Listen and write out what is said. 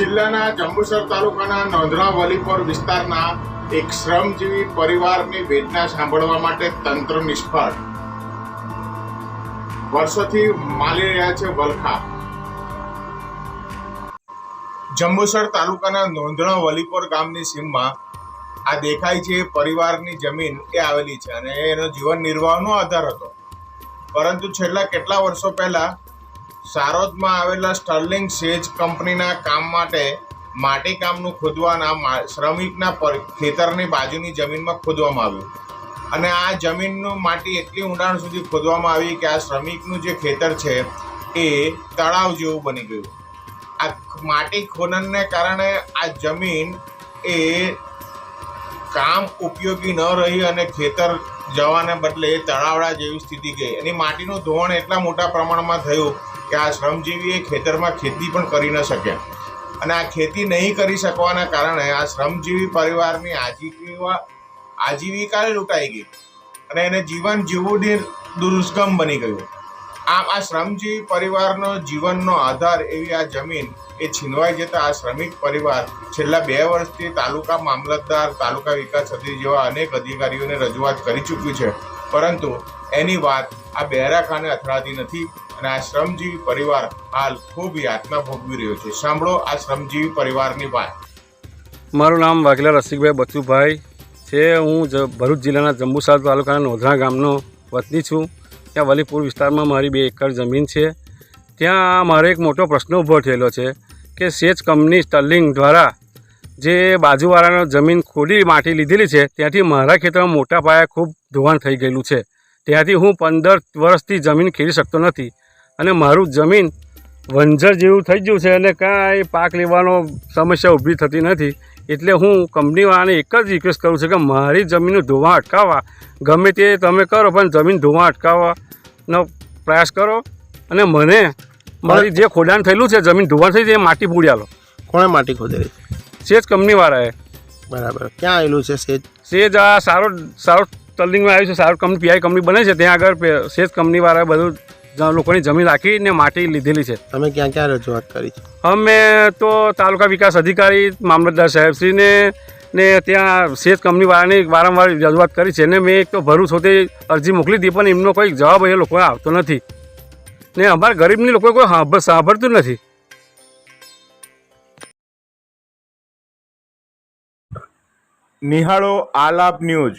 જિલ્લાના જંબુસર તાલુકાના નોંધણા વલીપોર વિસ્તારના એક શ્રમજીવી પરિવારની વેદના સાંભળવા માટે તંત્ર નિષ્ફળ. વર્ષોથી માલી રહ્યા છે વલખા. જંબુસર તાલુકાના નોંધણા વલીપોર ગામની સીમમાં આ દેખાય છે પરિવારની જમીન એ આવેલી છે અને એનો જીવન નિર્વાહનો આધાર હતો. પરંતુ છેલ્લા કેટલા વર્ષો પહેલા સારોદમાં આવેલા સ્ટર્લિંગ સેજ કંપનીના કામ માટે માટી કામનું ખોદવાના શ્રમિકના ખેતરની બાજુની જમીનમાં ખોદવામાં આવ્યું. અને આ જમીનનું માટી એટલી ઊંડાણ સુધી ખોદવામાં આવી કે આ શ્રમિકનું જે ખેતર છે એ તળાવ જેવું બની ગયું. આ માટી ખોદનને કારણે આ જમીન એ કામ ઉપયોગી ન રહી અને ખેતર જવાને બદલે તળાવડા જેવી સ્થિતિ ગઈ. એની માટીનું ધોવાણ એટલા મોટા પ્રમાણમાં થયું કે આ શ્રમજીવી એ ખેતરમાં ખેતી પણ કરી ન શક્યા અને આ ખેતી નહીં કરી શકવાના કારણે આ શ્રમજીવી પરિવારની આજીવિકા આજીવિકા લૂંટાઈ ગઈ. અને એને જીવન જીવવું દે- દુષ્ગમ બની ગયું. આમ આ શ્રમજીવી પરિવારનો જીવનનો આધાર એવી આ જમીન એ છીનવાઈ જતા આ શ્રમિક પરિવાર છેલ્લા બે વર્ષથી તાલુકા મામલતદાર, તાલુકા વિકાસ અધિકારી જેવા અનેક અધિકારીઓને રજૂઆત કરી ચૂક્યું છે. પરંતુ એની વાત આ બહેરાખાને અથડાતી નથી અને આ શ્રમજીવી પરિવાર હાલ ખૂબ યાતના ભોગવી રહ્યો છે. સાંભળો આ શ્રમજીવી પરિવારની વાત. મારું નામ વાઘેલા રસિકભાઈ બચુભાઈ છે. હું ભરૂચ જિલ્લાના જંબુસર તાલુકાના નોધરા ગામનો વતની છું. ત્યાં વલીપુર વિસ્તારમાં મારી બે એકર જમીન છે. ત્યાં મારે એક મોટો પ્રશ્ન ઊભો થયેલો છે કે સેચ કંપની સ્ટર્લિંગ દ્વારા જે બાજુવાળાનો જમીન ખોદી માટી લીધેલી છે, ત્યાંથી મારા ખેતરમાં મોટા પાયે ખૂબ ધોવાણ થઈ ગયેલું છે. ત્યાંથી હું પંદર વર્ષથી જમીન ખેડી શકતો નથી. અને મારું જમીન વંજર જેવું થઈ ગયું છે અને કાંઈ પાક લેવાનો સમસ્યા ઊભી થતી નથી. એટલે હું કંપનીવાળાને એક જ રિક્વેસ્ટ કરું છું કે મારી જમીનનું ધોવાણ અટકાવવા. ગમે તે તમે કરો પણ જમીન ધોવાણ અટકાવવાનો પ્રયાસ કરો. અને મને મારી જે ખોડાણ થયેલું છે જમીન ધોવાણ થઈ છે એ માટી પૂડ્યાલો કોણે માટી ખોદેલી? સેજ કંપનીવાળાએ. બરાબર. ક્યાં આવેલું છે સેજ? સેજ આ સારો સારો ટર્લિંગમાં આવ્યું છે સારું કંપની પીઆઈ કંપની બને છે ત્યાં આગળ શેષ સેજ કંપનીવાળાએ બધું લોકોની જમીન રાખીને માટી લીધેલી છે. તમે ક્યાં ક્યાં રજૂઆત કરી છે? અમે તો તાલુકા વિકાસ અધિકારી મામલતદાર સાહેબશ્રીને ને ત્યાં સેજ કંપનીવાળાની વારંવાર રજૂઆત કરી છે ને મેં એક તો ભરૂચ હોતે અરજી મોકલી હતી પણ એમનો કોઈ જવાબ એ લોકોએ આવતો નથી. ને અમારા ગરીબની લોકો કોઈ સાંભળ સાંભળતું નથી. નિહાળો આલાપ ન્યૂઝ.